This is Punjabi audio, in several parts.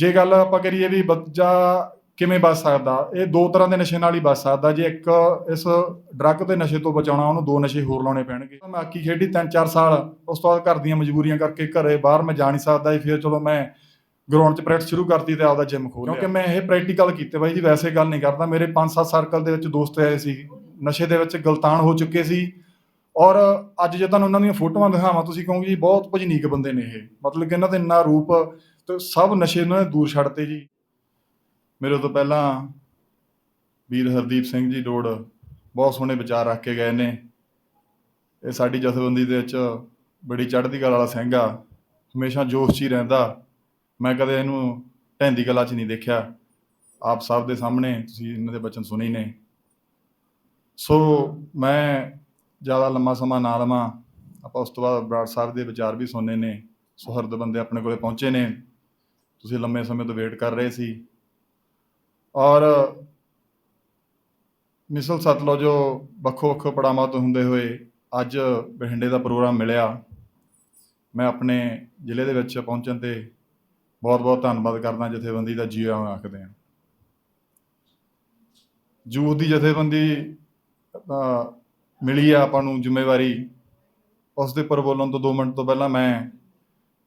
ਜੇ ਗੱਲ ਆਪਾਂ ਕਰੀਏ ਵੀ ਬੱਚਾ ਕਿਵੇਂ ਬਚ ਸਕਦਾ ਇਹ ਦੋ ਤਰ੍ਹਾਂ ਦੇ ਨਸ਼ੇ ਨਾਲ ਹੀ ਬਚ ਸਕਦਾ। ਜੇ ਇੱਕ ਇਸ ਡਰੱਗ ਤੇ ਨਸ਼ੇ ਤੋਂ ਬਚਾਉਣਾ ਉਹਨੂੰ ਦੋ ਨਸ਼ੇ ਹੋਰ ਲਾਉਣੇ ਪੈਣਗੇ। ਮੈਂ ਆਕੀ ਖੇਡੀ 3-4 ਸਾਲ ਉਸ ਤੋਂ ਬਾਅਦ ਘਰ ਦੀਆਂ ਮਜਬੂਰੀਆਂ ਕਰਕੇ ਘਰੇ ਬਾਹਰ ਮੈਂ ਜਾ ਨਹੀਂ ਸਕਦਾ ਫਿਰ ਚਲੋ ਮੈਂ ਗਰਾਊਂਡ 'ਚ ਪ੍ਰੈਕਟਿਸ ਸ਼ੁਰੂ ਕਰਤੀ ਤੇ ਆਪਦਾ ਜਿਮ ਖੋਲ੍ਹਿਆ ਕਿਉਂਕਿ ਮੈਂ ਇਹ ਪ੍ਰੈਕਟੀਕਲ ਕੀਤੇ ਬਾਈ ਜੀ ਵੈਸੇ ਗੱਲ ਨਹੀਂ ਕਰਦਾ। ਮੇਰੇ 5-7 ਸਰਕਲ ਦੇ ਵਿੱਚ ਦੋਸਤ ਆਏ ਸੀ। ਨਸ਼ੇ ਦੇ ਵਿੱਚ ਗਲਤਾਨ ਹੋ ਚੁੱਕੇ ਸੀ। ਔਰ ਅੱਜ ਜੇ ਤੁਹਾਨੂੰ ਉਹਨਾਂ ਦੀਆਂ ਫੋਟੋਆਂ ਦਿਖਾਵਾਂ ਤੁਸੀਂ ਕਹੋਗੇ ਜੀ ਬਹੁਤ ਭਜਨੀਕ ਬੰਦੇ ਨੇ ਇਹ। ਮਤਲਬ ਕਿ ਇਹਨਾਂ ਦਾ ਇੰਨਾ ਰੂਪ ਤੇ ਸਭ ਨਸ਼ੇ ਇਹਨਾਂ ਨੇ ਦੂਰ ਛੱਡਤੇ ਜੀ। ਮੇਰੇ ਤੋਂ ਪਹਿਲਾਂ ਵੀਰ ਹਰਦੀਪ ਸਿੰਘ ਜੀ ਡੋੜ ਬਹੁਤ ਸੋਹਣੇ ਵਿਚਾਰ ਰੱਖ ਕੇ ਗਏ ਨੇ। ਇਹ ਸਾਡੀ ਜਥੇਬੰਦੀ ਦੇ ਵਿੱਚ ਬੜੀ ਚੜ੍ਹਦੀ ਕਲਾ ਵਾਲਾ ਸਿੰਘ ਆ। ਹਮੇਸ਼ਾ ਜੋਸ਼ 'ਚ ਹੀ ਰਹਿੰਦਾ। ਮੈਂ ਕਦੇ ਇਹਨੂੰ ਢਹਿੰਦੀ ਕਲਾ 'ਚ ਨਹੀਂ ਦੇਖਿਆ। ਆਪ ਸਭ ਦੇ ਸਾਹਮਣੇ ਤੁਸੀਂ ਇਹਨਾਂ ਦੇ ਬਚਨ ਸੁਣੇ ਹੀ ਨੇ। ਸੋ ਮੈਂ ਜ਼ਿਆਦਾ ਲੰਮਾ ਸਮਾਂ ਨਾ ਲਵਾਂ। ਆਪਾਂ ਉਸ ਤੋਂ ਬਾਅਦ ਬਰਾੜ ਸਾਹਿਬ ਦੇ ਵਿਚਾਰ ਵੀ ਸੁਣਨੇ ਨੇ। ਸੁਹਰਦ ਬੰਦੇ ਆਪਣੇ ਕੋਲੇ ਪਹੁੰਚੇ ਨੇ। ਤੁਸੀਂ ਲੰਮੇ ਸਮੇਂ ਤੋਂ ਵੇਟ ਕਰ ਰਹੇ ਸੀ। ਔਰ ਮਿਸਲ ਸਤਲੁਜ ਜੋ ਵੱਖੋ ਵੱਖੋ ਪੜਾਵਾਂ ਤੋਂ ਹੁੰਦੇ ਹੋਏ ਅੱਜ ਬਠਿੰਡੇ ਦਾ ਪ੍ਰੋਗਰਾਮ ਮਿਲਿਆ। ਮੈਂ ਆਪਣੇ ਜ਼ਿਲ੍ਹੇ ਦੇ ਵਿੱਚ ਪਹੁੰਚਣ ਤੇ ਬਹੁਤ ਬਹੁਤ ਧੰਨਵਾਦ ਕਰਦਾ ਜਥੇਬੰਦੀ ਦਾ ਜੀ ਆਇਆਂ ਆਖਦੇ ਹਾਂ। ਜੂਥ ਦੀ ਜਥੇਬੰਦੀ ਮਿਲੀ ਆ ਆਪਾਂ ਨੂੰ ਜ਼ਿੰਮੇਵਾਰੀ। ਉਸ ਦੇ ਉੱਪਰ ਬੋਲਣ ਤੋਂ 2 ਮਿੰਟ ਤੋਂ ਪਹਿਲਾਂ ਮੈਂ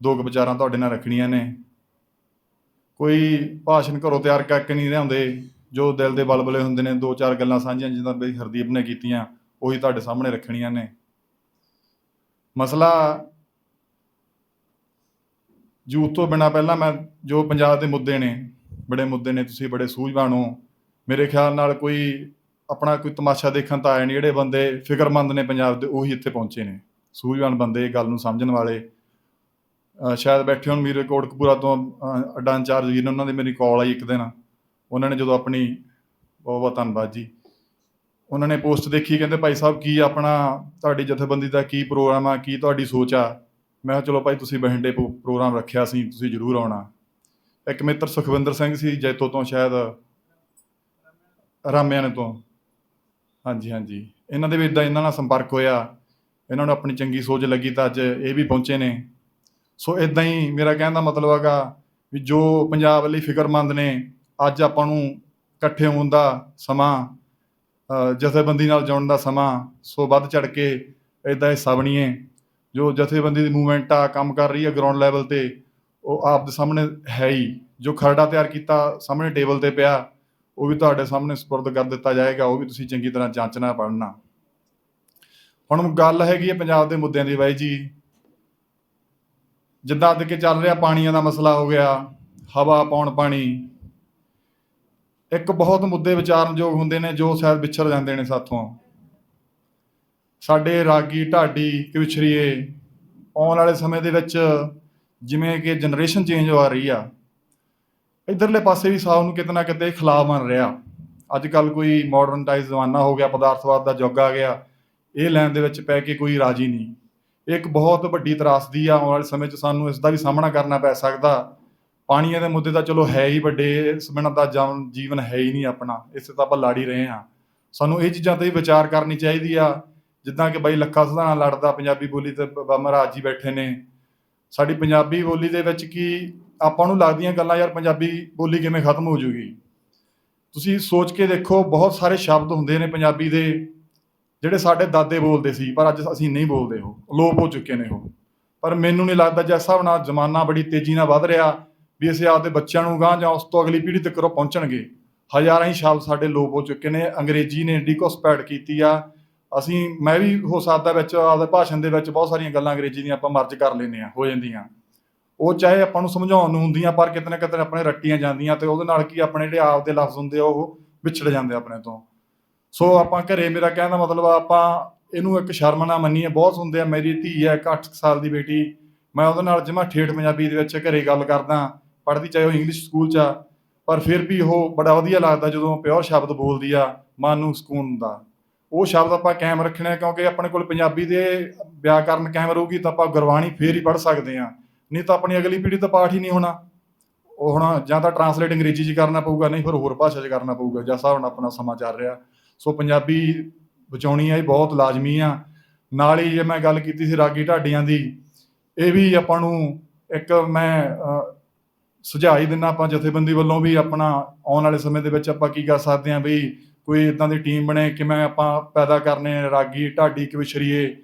ਦੋ ਕੁ ਵਿਚਾਰਾਂ ਤੁਹਾਡੇ ਨਾਲ ਰੱਖਣੀਆਂ ਨੇ। ਕੋਈ ਭਾਸ਼ਣ ਘਰੋਂ ਤਿਆਰ ਕਰਕੇ ਨਹੀਂ ਲਿਆਉਂਦੇ, ਜੋ ਦਿਲ ਦੇ ਬਲਬਲੇ ਹੁੰਦੇ ਨੇ, ਦੋ ਚਾਰ ਗੱਲਾਂ ਸਾਂਝੀਆਂ ਜਿੱਦਾਂ ਬਈ ਹਰਦੀਪ ਨੇ ਕੀਤੀਆਂ, ਉਹੀ ਤੁਹਾਡੇ ਸਾਹਮਣੇ ਰੱਖਣੀਆਂ ਨੇ। ਮਸਲਾ ਜੂਥ ਤੋਂ ਬਿਨਾ ਪਹਿਲਾਂ ਮੈਂ ਜੋ ਪੰਜਾਬ ਦੇ ਮੁੱਦੇ ਨੇ, ਬੜੇ ਮੁੱਦੇ ਨੇ, ਤੁਸੀਂ ਬੜੇ ਸੂਝਵਾਨ ਹੋ। ਮੇਰੇ ਖਿਆਲ ਨਾਲ ਕੋਈ ਆਪਣਾ ਕੋਈ ਤਮਾਸ਼ਾ ਦੇਖਣ ਤਾਂ ਆਏ ਨਹੀਂ, ਜਿਹੜੇ ਬੰਦੇ ਫਿਕਰਮੰਦ ਨੇ ਪੰਜਾਬ ਦੇ, ਉਹੀ ਇੱਥੇ ਪਹੁੰਚੇ ਨੇ। ਸੂਝਵਾਨ ਬੰਦੇ ਗੱਲ ਨੂੰ ਸਮਝਣ ਵਾਲੇ ਸ਼ਾਇਦ ਬੈਠੇ ਹੋਣ ਮੇਰੇ ਕੋਟਕਪੂਰਾ ਤੋਂ ਅੱਡਾ ਇੰਚਾਰਜ ਵੀਰ ਨੇ ਉਹਨਾਂ ਦੀ ਮੇਰੀ ਕਾਲ ਆਈ ਇੱਕ ਦਿਨ। ਉਹਨਾਂ ਨੇ ਜਦੋਂ ਆਪਣੀ, ਬਹੁਤ ਬਹੁਤ ਧੰਨਵਾਦ ਜੀ। ਉਹਨਾਂ ਨੇ ਪੋਸਟ ਦੇਖੀ, ਕਹਿੰਦੇ ਭਾਈ ਸਾਹਿਬ ਕੀ ਆਪਣਾ ਤੁਹਾਡੀ ਜਥੇਬੰਦੀ ਦਾ ਕੀ ਪ੍ਰੋਗਰਾਮ ਆ, ਕੀ ਤੁਹਾਡੀ ਸੋਚ ਆ? ਮੈਂ ਕਿਹਾ ਚਲੋ ਭਾਈ ਤੁਸੀਂ ਬਠਿੰਡੇ ਪ੍ਰੋ- ਪ੍ਰੋਗਰਾਮ ਰੱਖਿਆ ਸੀ, ਤੁਸੀਂ ਜ਼ਰੂਰ ਆਉਣਾ। ਇੱਕ ਮਿੱਤਰ ਸੁਖਵਿੰਦਰ ਸਿੰਘ ਸੀ, ਜੈਤੋ ਤੋਂ ਸ਼ਾਇਦ ਰਾਮਿਆਣੇ ਤੋਂ। ਹਾਂਜੀ ਹਾਂਜੀ। ਇਹਨਾਂ ਦੇ ਵੀ ਇਦਾਂ ਇਹਨਾਂ ਨਾਲ ਸੰਪਰਕ ਹੋਇਆ। ਇਹਨਾਂ ਨੂੰ ਆਪਣੀ ਚੰਗੀ ਸੋਚ ਲੱਗੀ ਤਾਂ ਅੱਜ ਇਹ ਵੀ ਪਹੁੰਚੇ ਨੇ। ਸੋ ਇਦਾਂ ਹੀ ਮੇਰਾ ਕਹਿਣ ਦਾ ਮਤਲਬ ਹੈਗਾ ਵੀ ਜੋ ਪੰਜਾਬ ਲਈ ਫਿਕਰਮੰਦ ਨੇ, ਅੱਜ ਆਪਾਂ ਨੂੰ ਇਕੱਠੇ ਹੋਣ ਦਾ ਸਮਾਂ ਜਥੇਬੰਦੀ ਨਾਲ ਜੁੜਨ ਦਾ ਸਮਾਂ, ਸੋ ਵੱਧ ਚੜ ਕੇ ਇਦਾਂ ਹਿੱਸਾ ਬਣੀਏ। ਜੋ ਜਥੇਬੰਦੀ ਦੀ ਮੂਵਮੈਂਟ ਆ, ਕੰਮ ਕਰ ਰਹੀ ਹੈ ਗਰਾਊਂਡ ਲੈਵਲ ਤੇ, ਉਹ ਆਪ ਦੇ ਸਾਹਮਣੇ ਹੈ ਹੀ। ਜੋ ਖਰੜਾ ਤਿਆਰ ਕੀਤਾ ਸਾਹਮਣੇ ਟੇਬਲ ਤੇ ਪਿਆ, ਉਹ ਵੀ ਤੁਹਾਡੇ ਸਾਹਮਣੇ ਸਪੁਰਦ ਕਰ ਦਿੱਤਾ ਜਾਏਗਾ, ਉਹ ਵੀ ਤੁਸੀਂ ਚੰਗੀ ਤਰ੍ਹਾਂ ਜਾਂਚਣਾ ਪੜ੍ਹਨਾ। ਹੁਣ ਗੱਲ ਹੈਗੀ ਹੈ ਪੰਜਾਬ ਦੇ ਮੁੱਦਿਆਂ ਦੀ ਬਾਈ ਜੀ। ਜਿੱਦਾਂ ਅੱਜ ਕੇ ਚੱਲ ਰਿਹਾ, ਪਾਣੀਆਂ ਦਾ ਮਸਲਾ ਹੋ ਗਿਆ, ਹਵਾ ਪੌਣ ਪਾਣੀ। ਇੱਕ ਬਹੁਤ ਮੁੱਦੇ ਵਿਚਾਰਨਯੋਗ ਹੁੰਦੇ ਨੇ, ਜੋ ਸ਼ਾਇਦ ਵਿਛੜ ਜਾਂਦੇ ਨੇ ਸਾਥੋਂ। ਸਾਡੇ ਰਾਗੀ, ਢਾਡੀ ਕਵਿਛੜੀਏ ਆਉਣ ਵਾਲੇ ਸਮੇਂ ਦੇ ਵਿੱਚ ਜਿਵੇਂ ਕਿ ਜਨਰੇਸ਼ਨ ਚੇਂਜ ਹੋ ਰਹੀ ਆ, ਇਧਰਲੇ ਪਾਸੇ ਵੀ ਸਾਹ ਨੂੰ ਕਿਤੇ ਨਾ ਕਿਤੇ ਖਿਲਾਫ ਬਣ ਰਿਹਾ। ਅੱਜ ਕੱਲ ਕੋਈ ਮਾਡਰਨਟਾਈਜ਼ ਜ਼ਮਾਨਾ ਹੋ ਗਿਆ, ਪਦਾਰਥਵਾਦ ਦਾ ਯੁੱਗ ਆ ਗਿਆ, ਇਹ ਲੈਣ ਦੇ ਵਿੱਚ ਪੈ ਕੇ ਕੋਈ ਰਾਜੀ ਨਹੀਂ। ਇੱਕ ਬਹੁਤ ਵੱਡੀ ਤਰਾਸਦੀ ਆ ਆਉਣ ਵਾਲੇ ਸਮੇਂ 'ਚ ਸਾਨੂੰ ਇਸ ਦਾ ਵੀ ਸਾਹਮਣਾ ਕਰਨਾ ਪੈ ਸਕਦਾ। ਪਾਣੀਆਂ ਦੇ ਮੁੱਦੇ ਤਾਂ ਚਲੋ ਹੈ ਹੀ ਵੱਡੇ ਸਮੇਂ ਦਾ ਤਾਂ ਜੀਵਨ ਹੈ ਹੀ ਨਹੀਂ ਆਪਣਾ, ਇਸੇ ਤਾਂ ਆਪਾਂ ਲੜ ਹੀ ਰਹੇ ਹਾਂ। ਸਾਨੂੰ ਇਹ ਚੀਜ਼ਾਂ ਤੇ ਵੀ ਵਿਚਾਰ ਕਰਨੀ ਚਾਹੀਦੀ ਆ, ਜਿੱਦਾਂ ਕਿ ਬਾਈ ਲੱਖਾ ਸੁਧਾਣਾ ਲੜਦਾ, ਪੰਜਾਬੀ ਬੋਲੀ ਤੇ ਬਾਬਾ ਮਹਾਰਾਜ ਜੀ ਬੈਠੇ ਨੇ। ਸਾਡੀ ਪੰਜਾਬੀ ਬੋਲੀ ਦੇ ਵਿੱਚ ਕੀ ਆਪਾਂ ਨੂੰ ਲੱਗਦੀਆਂ ਗੱਲਾਂ, ਯਾਰ ਪੰਜਾਬੀ ਬੋਲੀ ਕਿਵੇਂ ਖਤਮ ਹੋ ਜੂਗੀ? ਤੁਸੀਂ ਸੋਚ ਕੇ ਦੇਖੋ, ਬਹੁਤ ਸਾਰੇ ਸ਼ਬਦ ਹੁੰਦੇ ਨੇ ਪੰਜਾਬੀ ਦੇ। ਜਿਹੜੇ ਸਾਡੇ ਦਾਦੇ ਬੋਲਦੇ ਸੀ, ਪਰ ਅੱਜ ਅਸੀਂ ਨਹੀਂ ਬੋਲਦੇ ਉਹ। ਅਲੋਪ ਹੋ ਚੁੱਕੇ ਨੇ ਉਹ। ਪਰ ਮੈਨੂੰ ਨਹੀਂ ਲੱਗਦਾ ਜਿਸ ਹਿਸਾਬ ਨਾਲ ਜ਼ਮਾਨਾ ਬੜੀ ਤੇਜ਼ੀ ਨਾਲ ਵੱਧ ਰਿਹਾ, ਵੀ ਅਸੀਂ ਆਪਦੇ ਬੱਚਿਆਂ ਨੂੰ ਗਾਂ ਜਾਂ ਉਸ ਤੋਂ ਅਗਲੀ ਪੀੜ੍ਹੀ ਤੱਕ ਉਹ ਪਹੁੰਚਣਗੇ। ਹਜ਼ਾਰਾਂ ਹੀ ਸ਼ਬਦ ਸਾਡੇ ਲੋਪ ਹੋ ਚੁੱਕੇ ਨੇ। ਅੰਗਰੇਜ਼ੀ ਨੇ ਡੀਕੋਸਪੈਡ ਕੀਤੀ ਆ। ਅਸੀਂ, ਮੈਂ ਵੀ ਹੋ ਸਕਦਾ ਵਿੱਚ ਆਪਦੇ ਭਾਸ਼ਣ ਦੇ ਵਿੱਚ ਬਹੁਤ ਸਾਰੀਆਂ ਗੱਲਾਂ ਅੰਗਰੇਜ਼ੀ ਦੀਆਂ ਆਪਾਂ ਮਰਜ ਕਰ ਲੈਂਦੇ ਆ ਹੋ ਜਾਂਦੀਆਂ। ਉਹ ਚਾਹੇ ਆਪਾਂ ਨੂੰ ਸਮਝਾਉਣ ਨੂੰ ਹੁੰਦੀਆਂ, ਪਰ ਕਿਤੇ ਨਾ ਕਿਤੇ ਆਪਣੇ ਰੱਟੀਆਂ ਜਾਂਦੀਆਂ ਤੇ ਉਹਦੇ ਨਾਲ ਕੀ ਆਪਣੇ ਜਿਹੜੇ ਆਪ ਦੇ ਲਫ਼ਜ਼ ਹੁੰਦੇ ਆ, ਉਹ ਵਿਛੜ ਜਾਂਦੇ ਆਪਣੇ ਤੋਂ। ਸੋ ਆਪਾਂ ਘਰੇ ਮੇਰਾ ਕਹਿਣ ਦਾ ਮਤਲਬ ਆ, ਆਪਾਂ ਇਹਨੂੰ ਇੱਕ ਸ਼ਰਮ ਨਾ ਮੰਨੀਏ। ਬਹੁਤ ਹੁੰਦੇ ਆ, ਮੇਰੀ ਧੀ ਹੈ, ਇੱਕ 8 ਸਾਲ ਦੀ ਬੇਟੀ। ਮੈਂ ਉਹਦੇ ਨਾਲ ਜਮਾ ਠੇਠ ਪੰਜਾਬੀ ਦੇ ਵਿੱਚ ਘਰੇ ਗੱਲ ਕਰਦਾ। ਪੜ੍ਹਦੀ ਚਾਹੇ ਉਹ ਇੰਗਲਿਸ਼ ਸਕੂਲ ਚ ਆ, ਪਰ ਫਿਰ ਵੀ ਉਹ ਬੜਾ ਵਧੀਆ ਲੱਗਦਾ ਜਦੋਂ ਪਿਓਰ ਸ਼ਬਦ ਬੋਲਦੀ ਆ, ਮਨ ਨੂੰ ਸਕੂਨ ਹੁੰਦਾ ਉਹ ਸ਼ਬਦ ਆਪਾਂ ਕਾਇਮ ਰੱਖਣੇ ਆ, ਕਿਉਂਕਿ ਆਪਣੇ ਕੋਲ ਪੰਜਾਬੀ ਦੇ ਵਿਆਕਰਨ ਕਾਇਮ ਰਹੂਗੀ ਤਾਂ ਆਪਾਂ ਗੁਰਬਾਣੀ ਫੇਰ ਹੀ ਪੜ੍ਹ ਸਕਦੇ ਆ। ਨਹੀਂ ਤਾਂ ਆਪਣੀ ਅਗਲੀ ਪੀੜ੍ਹੀ ਤਾਂ ਪਾਠ ਹੀ ਨਹੀਂ ਹੋਣਾ। ਉਹ ਹੁਣ ਜਾਂ ਤਾਂ ਟਰਾਂਸਲੇਟ ਅੰਗਰੇਜ਼ੀ 'ਚ ਕਰਨਾ ਪਊਗਾ, ਨਹੀਂ ਫਿਰ ਹੋਰ ਭਾਸ਼ਾ 'ਚ ਕਰਨਾ ਪਊਗਾ। ਜਿਸ ਹਿਸਾਬ ਨਾਲ ਆਪਣਾ ਸਮਾਂ ਚੱਲ ਰਿਹਾ। ਸੋ ਪੰਜਾਬੀ ਬਚਾਉਣੀ ਆ, ਇਹ ਬਹੁਤ ਲਾਜ਼ਮੀ ਆ। ਨਾਲ ਹੀ ਜੇ ਮੈਂ ਗੱਲ ਕੀਤੀ ਸੀ ਰਾਗੀ ਢਾਡੀਆਂ ਦੀ, ਇਹ ਵੀ ਆਪਾਂ ਨੂੰ ਇੱਕ ਮੈਂ ਸੁਝਾਈ ਸੁਝਾਅ ਦਿੰਨਾ ਆਪਾਂ ਜਥੇਬੰਦੀ ਵੱਲੋਂ ਵੀ ਆਪਣਾ ਆਉਣ ਵਾਲੇ ਸਮੇਂ ਦੇ ਵਿੱਚ ਆਪਾਂ ਕੀ ਕਰ ਸਕਦੇ ਹਾਂ ਵੀ ਕੋਈ ਇਦਾਂ ਦੀ ਟੀਮ ਬਣੇ, ਕਿਵੇਂ ਆਪਾਂ ਪੈਦਾ ਕਰਨੇ ਰਾਗੀ ਢਾਡੀ ਕਵਿਸ਼ਰੀਏ।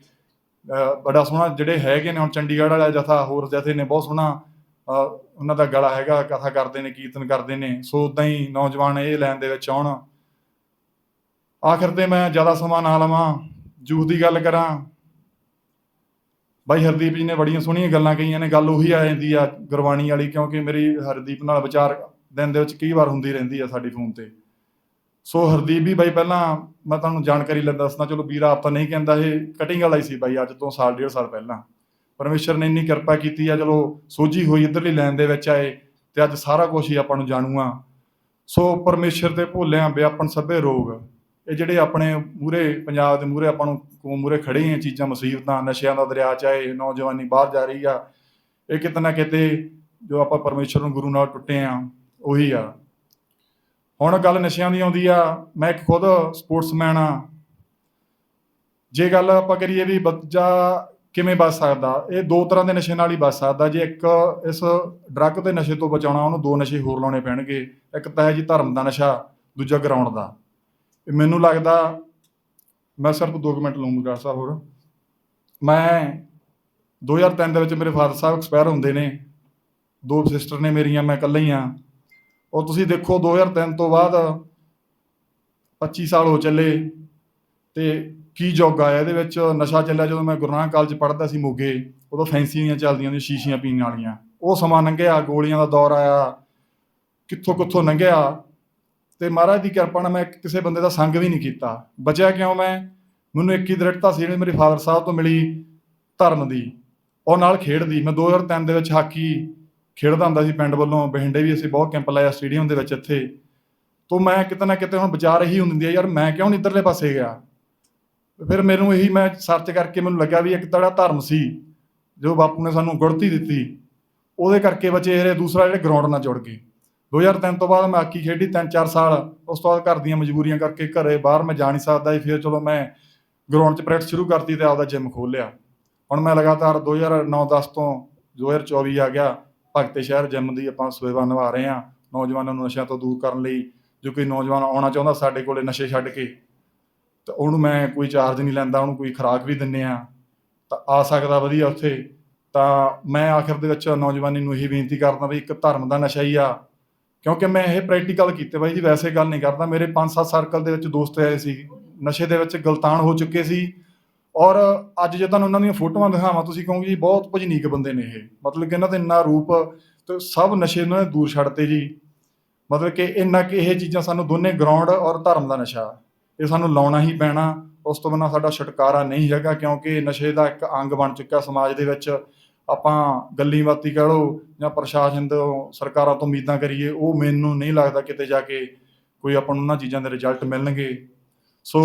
ਬੜਾ ਸੋਹਣਾ ਜਿਹੜੇ ਹੈਗੇ ਨੇ ਹੁਣ ਚੰਡੀਗੜ੍ਹ ਵਾਲਾ ਜਥਾ, ਹੋਰ ਜਥੇ ਨੇ ਬਹੁਤ ਸੋਹਣਾ ਉਹਨਾਂ ਦਾ ਗਲਾ ਹੈਗਾ, ਕਥਾ ਕਰਦੇ ਨੇ, ਕੀਰਤਨ ਕਰਦੇ ਨੇ। ਸੋ ਉਦਾਂ ਹੀ ਨੌਜਵਾਨ ਇਹ ਲੈਣ ਦੇ ਵਿੱਚ ਆਉਣ। ਆਖਰ ਤੇ ਮੈਂ ਜ਼ਿਆਦਾ ਸਮਾਂ ਨਾ ਲਵਾਂ, ਜੂਹ ਦੀ ਗੱਲ ਕਰਾਂ। ਬਾਈ ਹਰਦੀਪ ਜੀ ਨੇ ਬੜੀਆਂ ਸੋਹਣੀਆਂ ਗੱਲਾਂ ਕਹੀਆਂ ਨੇ, ਗੱਲ ਉਹੀ ਆ ਜਾਂਦੀ ਆ ਗੁਰਬਾਣੀ ਵਾਲੀ, ਕਿਉਂਕਿ ਮੇਰੀ ਹਰਦੀਪ ਨਾਲ ਵਿਚਾਰ ਦਿਨ ਦੇ ਵਿੱਚ ਕਈ ਵਾਰ ਹੁੰਦੀ ਰਹਿੰਦੀ ਆ ਸਾਡੀ ਫੋਨ ਤੇ। ਸੋ ਹਰਦੀਪ ਵੀ ਬਾਈ ਪਹਿਲਾਂ ਮੈਂ ਤੁਹਾਨੂੰ ਜਾਣਕਾਰੀ ਲੈਂਦਾ ਦੱਸਣਾ ਚਲੋ ਵੀਰਾ ਆਪਾਂ ਨਹੀਂ ਕਹਿੰਦਾ, ਇਹ ਕਟਿੰਗ ਵਾਲਾ ਹੀ ਸੀ ਬਾਈ ਅੱਜ ਤੋਂ ਸਾਲ, ਡੇਢ ਸਾਲ ਪਹਿਲਾਂ। ਪਰਮੇਸ਼ਰ ਨੇ ਇੰਨੀ ਕਿਰਪਾ ਕੀਤੀ ਆ, ਚਲੋ ਸੋਝੀ ਹੋਈ ਇਧਰਲੀ ਲਾਈਨ ਦੇ ਵਿੱਚ ਆਏ ਤੇ ਅੱਜ ਸਾਰਾ ਕੁਝ ਹੀ ਆਪਾਂ ਨੂੰ ਜਾਣੂ ਆ ਸੋ ਪਰਮੇਸ਼ਰ ਤੇ ਭੋਲਿਆਂ, ਵਿਆਪਨ ਸਭੇ ਰੋਗ। ਇਹ ਜਿਹੜੇ ਆਪਣੇ ਮੂਰੇ ਪੰਜਾਬ ਦੇ ਮੂਰੇ ਆਪਾਂ ਨੂੰ ਮੂਰੇ ਖੜੇ ਆ ਚੀਜ਼ਾਂ ਮੁਸੀਬਤਾਂ ਨਸ਼ਿਆਂ ਦਾ ਦਰਿਆ ਚਾਹੇ ਨੌਜਵਾਨੀ ਬਾਹਰ ਜਾ ਰਹੀ ਆ। ਇਹ ਕਿਤੇ ਨਾ ਕਿਤੇ ਜੋ ਆਪਾਂ ਪਰਮੇਸ਼ਰ ਨੂੰ ਗੁਰੂ ਨਾਲ ਟੁੱਟੇ ਆ, ਉਹੀ ਆ। ਹੁਣ ਗੱਲ ਨਸ਼ਿਆਂ ਦੀ ਆਉਂਦੀ ਆ, ਮੈਂ ਇੱਕ ਖੁਦ ਸਪੋਰਟਸਮੈਨ ਆ। ਜੇ ਗੱਲ ਆਪਾਂ ਕਰੀਏ ਵੀ ਬੱਚਾ ਕਿਵੇਂ ਬਚ ਸਕਦਾ, ਇਹ ਦੋ ਤਰ੍ਹਾਂ ਦੇ ਨਸ਼ੇ ਨਾਲ ਹੀ ਬਚ ਸਕਦਾ। ਜੇ ਇੱਕ ਇਸ ਡਰੱਗ ਦੇ ਨਸ਼ੇ ਤੋਂ ਬਚਾਉਣਾ, ਉਹਨੂੰ ਦੋ ਨਸ਼ੇ ਹੋਰ ਲਾਉਣੇ ਪੈਣਗੇ। ਇੱਕ ਤਾਂ ਹੈ ਜੀ ਧਰਮ ਦਾ ਨਸ਼ਾ, ਦੂਜਾ ਗਰਾਊਂਡ ਦਾ। ਇਹ ਮੈਨੂੰ ਲੱਗਦਾ ਮੈਂ ਸਿਰਫ 2 ਮਿੰਟ ਲਵਾਂਗਾ ਡਾਕਟਰ ਸਾਹਿਬ ਹੋਰ। ਮੈਂ 2003 ਦੇ ਵਿੱਚ ਮੇਰੇ ਫਾਦਰ ਸਾਹਿਬ ਐਕਸਪਾਇਰ ਹੁੰਦੇ ਨੇ। ਦੋ ਸਿਸਟਰ ਨੇ ਮੇਰੀਆਂ, ਮੈਂ ਇਕੱਲਾ ਹੀ ਆ ਉਹ ਤੁਸੀਂ ਦੇਖੋ 2003 ਤੋਂ ਬਾਅਦ 25 ਸਾਲ ਹੋ ਚੱਲੇ ਤੇ ਕੀ ਜੋਗ ਆਇਆ ਇਹਦੇ ਵਿੱਚ। ਨਸ਼ਾ ਚੱਲਿਆ ਜਦੋਂ ਮੈਂ ਗੁਰੂ ਨਾਨਕ ਕਾਲਜ ਪੜ੍ਹਦਾ ਸੀ ਮੋਗੇ, ਉਦੋਂ ਫੈਂਸੀਆਂ ਚੱਲਦੀਆਂ ਸੀ, ਸ਼ੀਸ਼ੀਆਂ ਪੀਣ ਵਾਲੀਆਂ। ਉਹ ਸਮਾਂ ਲੰਘਿਆ, ਗੋਲੀਆਂ ਦਾ ਦੌਰ ਆਇਆ ਕਿੱਥੋਂ ਕਿੱਥੋਂ ਲੰਘਿਆ। ਤੇ ਮਹਾਰਾਜ ਦੀ ਕਿਰਪਾ ਨਾਲ ਮੈਂ ਕਿਸੇ ਬੰਦੇ ਦਾ ਸੰਗ ਵੀ ਨਹੀਂ ਕੀਤਾ। ਬਚਿਆ ਕਿਉਂ ਮੈਂ? ਮੈਨੂੰ ਇੱਕ ਹੀ ਦ੍ਰਿੜਤਾ ਸੀ ਜਿਹੜੀ ਮੇਰੇ ਫਾਦਰ ਸਾਹਿਬ ਤੋਂ ਮਿਲੀ ਧਰਮ ਦੀ। ਉਹ ਨਾਲ ਖੇਡ ਦੀ ਮੈਂ 2003 ਦੇ ਵਿੱਚ ਹਾਕੀ ਖੇਡਦਾ ਹੁੰਦਾ ਸੀ ਪਿੰਡ ਵੱਲੋਂ। ਬਹਿੰਡੇ ਵੀ ਅਸੀਂ ਬਹੁਤ ਕੈਂਪ ਲਾਇਆ ਸਟੇਡੀਅਮ ਦੇ ਵਿੱਚ ਇੱਥੇ। ਤੋਂ ਮੈਂ ਕਿਤੇ ਨਾ ਕਿਤੇ ਹੁਣ ਵਿਚਾਰ ਇਹੀ ਹੁੰਦੀ ਆ, ਯਾਰ ਮੈਂ ਕਿਉਂ ਨਹੀਂ ਇੱਧਰਲੇ ਪਾਸੇ ਗਿਆ? ਫਿਰ ਮੈਨੂੰ ਇਹੀ ਮੈਂ ਸਰਚ ਕਰਕੇ ਮੈਨੂੰ ਲੱਗਾ ਵੀ ਇੱਕ ਤੜਾ ਧਰਮ ਸੀ, ਜੋ ਬਾਪੂ ਨੇ ਸਾਨੂੰ ਗੁੜਤੀ ਦਿੱਤੀ, ਉਹਦੇ ਕਰਕੇ ਬਚੇ ਜਿਹੜੇ ਦੂਸਰਾ ਜਿਹੜੇ ਗਰਾਊਂਡ ਨਾਲ ਜੁੜ ਗਏ। 2003 ਤੋਂ ਬਾਅਦ ਮੈਂ ਹਾਕੀ ਖੇਡੀ 3-4 ਸਾਲ। ਉਸ ਤੋਂ ਬਾਅਦ ਘਰ ਦੀਆਂ ਮਜਬੂਰੀਆਂ ਕਰਕੇ ਘਰੇ ਬਾਹਰ ਮੈਂ ਜਾ ਨਹੀਂ ਸਕਦਾ ਸੀ ਫਿਰ ਚਲੋ ਮੈਂ ਗਰਾਊਂਡ 'ਚ ਪ੍ਰੈਕਟਿਸ ਸ਼ੁਰੂ ਕਰਤੀ ਤੇ ਆਪਦਾ ਜਿਮ ਖੋਲ ਲਿਆ ਹੁਣ ਮੈਂ ਲਗਾਤਾਰ 2009-10 ਤੋਂ 2024 ਆ ਗਿਆ। ਭਗਤੇ ਸ਼ਹਿਰ ਜਿਮ ਦੀ ਆਪਾਂ ਸੇਵਾ ਨਿਭਾ ਰਹੇ ਹਾਂ। ਨੌਜਵਾਨਾਂ ਨੂੰ ਨਸ਼ਿਆਂ ਤੋਂ ਦੂਰ ਕਰਨ ਲਈ। ਜੋ ਕੋਈ ਨੌਜਵਾਨ ਆਉਣਾ ਚਾਹੁੰਦਾ ਸਾਡੇ ਕੋਲੇ ਨਸ਼ੇ ਛੱਡ ਕੇ, ਤਾਂ ਉਹਨੂੰ ਮੈਂ ਕੋਈ ਚਾਰਜ ਨਹੀਂ ਲੈਂਦਾ, ਉਹਨੂੰ ਕੋਈ ਖੁਰਾਕ ਵੀ ਦਿੰਨੇ ਆ ਤਾਂ ਆ ਸਕਦਾ ਵਧੀਆ ਉੱਥੇ। ਤਾਂ ਮੈਂ ਆਖਰ ਦੇ ਵਿੱਚ ਨੌਜਵਾਨੀ ਨੂੰ ਇਹੀ ਬੇਨਤੀ ਕਰਦਾ ਵੀ ਇੱਕ ਧਰਮ ਦਾ ਨਸ਼ਾ ਹੀ ਆ। ਕਿਉਂਕਿ ਮੈਂ ਇਹ ਪ੍ਰੈਕਟੀਕਲ ਕੀਤੇ ਬਾਈ ਜੀ, ਵੈਸੇ ਗੱਲ ਨਹੀਂ ਕਰਦਾ। ਮੇਰੇ 5-7 ਸਰਕਲ ਦੇ ਵਿੱਚ ਦੋਸਤ ਆਏ ਸੀ। ਨਸ਼ੇ ਦੇ ਵਿੱਚ ਗਲਤਾਨ ਹੋ ਚੁੱਕੇ ਸੀ। ਔਰ ਅੱਜ ਜੇ ਤੁਹਾਨੂੰ ਉਹਨਾਂ ਦੀਆਂ ਫੋਟੋਆਂ ਦਿਖਾਵਾਂ, ਤੁਸੀਂ ਕਹੋਗੇ ਜੀ, ਬਹੁਤ ਭਜਨੀਕ ਬੰਦੇ ਨੇ ਇਹ। ਮਤਲਬ ਕਿ ਇਹਨਾਂ ਦਾ ਇੰਨਾ ਰੂਪ, ਤੇ ਸਭ ਨਸ਼ੇ ਇਹਨਾਂ ਨੇ ਦੂਰ ਛੱਡਤੇ ਜੀ। ਮਤਲਬ ਕਿ ਇੰਨਾ ਕਿ ਇਹ ਚੀਜ਼ਾਂ ਸਾਨੂੰ ਦੋਨੇ ਗਰਾਊਂਡ ਔਰ ਧਰਮ ਦਾ ਨਸ਼ਾ। ਇਹ ਸਾਨੂੰ ਲਾਉਣਾ ਹੀ ਪੈਣਾ। ਉਸ ਤੋਂ ਬਿਨਾਂ ਸਾਡਾ ਛੁਟਕਾਰਾ ਨਹੀਂ ਹੈਗਾ, ਕਿਉਂਕਿ ਨਸ਼ੇ ਦਾ ਇੱਕ ਅੰਗ ਬਣ ਚੁੱਕਾ ਸਮਾਜ ਦੇ ਵਿੱਚ। ਆਪਾਂ ਗੱਲੀ ਬਾਤੀ ਕਹਿ ਲਓ ਜਾਂ ਪ੍ਰਸ਼ਾਸਨ ਤੋਂ, ਸਰਕਾਰਾਂ ਤੋਂ ਉਮੀਦਾਂ ਕਰੀਏ, ਉਹ ਮੈਨੂੰ ਨਹੀਂ ਲੱਗਦਾ ਕਿਤੇ ਜਾ ਕੇ ਕੋਈ ਆਪਾਂ ਨੂੰ ਉਹਨਾਂ ਚੀਜ਼ਾਂ ਦੇ ਰਿਜ਼ਲਟ ਮਿਲਣਗੇ। ਸੋ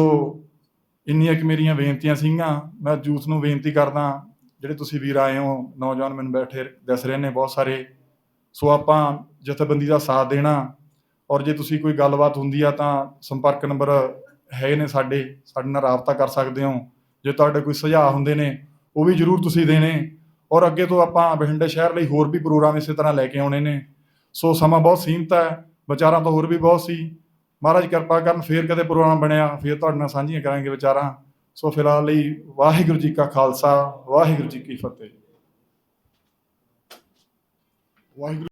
ਇੰਨੀਆਂ ਕਿ ਮੇਰੀਆਂ ਬੇਨਤੀਆਂ ਸੀਗੀਆਂ। ਮੈਂ ਜੂਥ ਨੂੰ ਬੇਨਤੀ ਕਰਦਾ, ਜਿਹੜੇ ਤੁਸੀਂ ਵੀਰ ਆਏ ਹੋ, ਨੌਜਵਾਨ ਮੈਨੂੰ ਬੈਠੇ ਦੱਸ ਰਹੇ ਨੇ ਬਹੁਤ ਸਾਰੇ। ਸੋ ਆਪਾਂ ਜਥੇਬੰਦੀ ਦਾ ਸਾਥ ਦੇਣਾ। ਔਰ ਜੇ ਤੁਸੀਂ ਕੋਈ ਗੱਲਬਾਤ ਹੁੰਦੀ ਆ ਤਾਂ ਸੰਪਰਕ ਨੰਬਰ ਹੈ ਨੇ ਸਾਡੇ ਸਾਡੇ ਨਾਲ ਰਾਬਤਾ ਕਰ ਸਕਦੇ ਹੋ। ਜੇ ਤੁਹਾਡੇ ਕੋਈ ਸੁਝਾਅ ਹੁੰਦੇ ਨੇ, ਉਹ ਵੀ ਜਰੂਰ ਤੁਸੀਂ ਦੇਣੇ। ਔਰ ਅੱਗੇ ਤੋਂ ਆਪਾਂ ਬਠਿੰਡੇ ਸ਼ਹਿਰ ਲਈ ਹੋਰ ਵੀ ਪ੍ਰੋਗਰਾਮ ਇਸੇ ਤਰ੍ਹਾਂ ਲੈ ਕੇ ਆਉਣੇ ਨੇ। ਸੋ ਸਮਾਂ ਬਹੁਤ ਸੀਮਤ ਹੈ, ਵਿਚਾਰਾਂ ਤਾਂ ਹੋਰ ਵੀ ਬਹੁਤ ਸੀ। ਮਹਾਰਾਜ ਕਿਰਪਾ ਕਰਨ ਫੇਰ ਕਦੇ ਪ੍ਰੋਗਰਾਮ ਬਣਿਆ, ਫੇਰ ਤੁਹਾਡੇ ਨਾਲ ਸਾਂਝੀਆਂ ਕਰਾਂਗੇ ਵਿਚਾਰਾਂ। ਸੋ ਫਿਲਹਾਲ ਲਈ ਵਾਹਿਗੁਰੂ ਜੀ ਕਾ ਖਾਲਸਾ, ਵਾਹਿਗੁਰੂ ਜੀ ਕੀ ਫਤਿਹ। ਵਾਹਿਗੁਰੂ